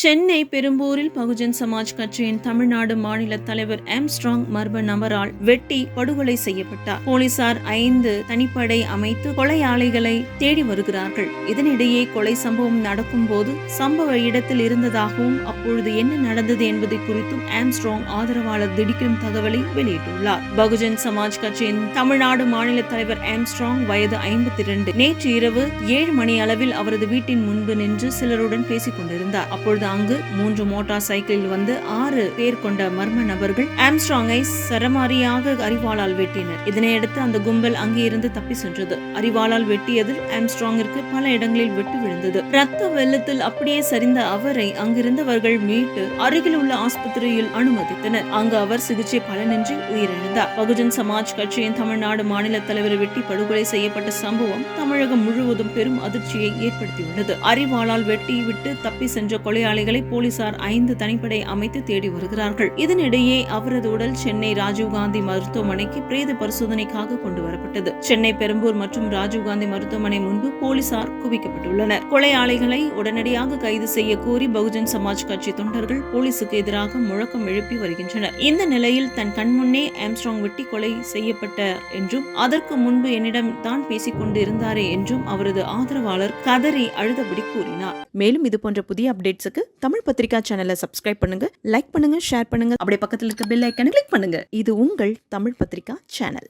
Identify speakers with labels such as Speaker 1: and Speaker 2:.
Speaker 1: சென்னை பெரும்பூரில் பகுஜன் சமாஜ் கட்சியின் தமிழ்நாடு மாநில தலைவர் ஆம்ஸ்ட்ராங் மர்ம நபரால் வெட்டி படுகொலை செய்யப்பட்டார். போலீசார் ஐந்து தனிப்படை அமைத்து கொலையாளிகளை தேடி வருகிறார்கள். இதனிடையே கொலை சம்பவம் நடக்கும் போது சம்பவ இடத்தில் இருந்ததாகவும் அப்பொழுது என்ன நடந்தது என்பதை குறித்தும் ஆம்ஸ்ட்ராங் ஆதரவாளர் திடுக்கிடும் தகவலை வெளியிட்டுள்ளார். பகுஜன் சமாஜ் கட்சியின் தமிழ்நாடு மாநில தலைவர் ஆம்ஸ்ட்ராங் வயது ஐம்பத்தி இரண்டு நேற்று இரவு ஏழு மணி அளவில் அவரது வீட்டின் முன்பு நின்று சிலருடன் பேசிக் கொண்டிருந்தார். அப்பொழுது அங்கு மூன்று மோட்டார் சைக்கிளில் வந்து ஆறு பேர் கொண்ட மர்ம நபர்கள் ஆம்ஸ்ட்ராங்கை சரமாரியாக அறிவாளால் வெட்டினர். இதனையடுத்து அந்த கும்பல் அங்கே இருந்து தப்பி சென்றது. அறிவாளால் வெட்டியதில் ஆம்ஸ்ட்ராங்கிற்கு பல இடங்களில் வெட்டு விழுந்தது. ரத்த வெள்ளத்தில் அப்படியே சரிந்த அவரை அங்கிருந்தவர்கள் மீட்டு அருகில் உள்ள ஆஸ்பத்திரியில் அனுமதித்தனர். அங்கு அவர் சிகிச்சை பலனின்றி உயிரிழந்தார். பகுஜன் சமாஜ் கட்சியின் தமிழ்நாடு மாநில தலைவர் வெட்டி படுகொலை செய்யப்பட்ட சம்பவம் தமிழகம் முழுவதும் பெரும் அதிர்ச்சியை ஏற்படுத்தியுள்ளது. அறிவாளால் வெட்டி விட்டு தப்பி சென்ற குற்றவாளிகளை போலீசார் ஐந்து தனிப்படை அமைத்து தேடி வருகிறார்கள். இதனிடையே அவரது உடல் சென்னை ராஜீவ்காந்தி மருத்துவமனைக்கு பிரேத பரிசோதனைக்காக கொண்டு வரப்பட்டது. சென்னை பெரம்பூர் மற்றும் ராஜீவ்காந்தி மருத்துவமனை முன்பு போலீசார் குவிக்கப்பட்டுள்ளனர். கொலையாளிகளை உடனடியாக கைது செய்ய கோரி பகுஜன் சமாஜ் கட்சி தொண்டர்கள் போலீசுக்கு எதிராக முழக்கம் எழுப்பி வருகின்றனர். இந்த நிலையில் தன் கண்முன்னே ஆம்ஸ்ட்ராங் வெட்டி கொலை செய்யப்பட்டார் என்றும் அதற்கு முன்பு என்னிடம் தான் பேசிக் கொண்டு இருந்தாரே என்றும் அவரது ஆதரவாளர் கதறி அழுதபடி கூறினார். மேலும் இது போன்ற புதிய அப்டேட்ஸுக்கு தமிழ் பத்திரிகா சேனலை சப்ஸ்கிரைப் பண்ணுங்க லைக் பண்ணுங்க ஷேர் பண்ணுங்க. அப்படியே பக்கத்தில் இருக்க பெல் ஐக்கனை கிளிக் பண்ணுங்க. இது உங்கள் தமிழ் பத்திரிகா சேனல்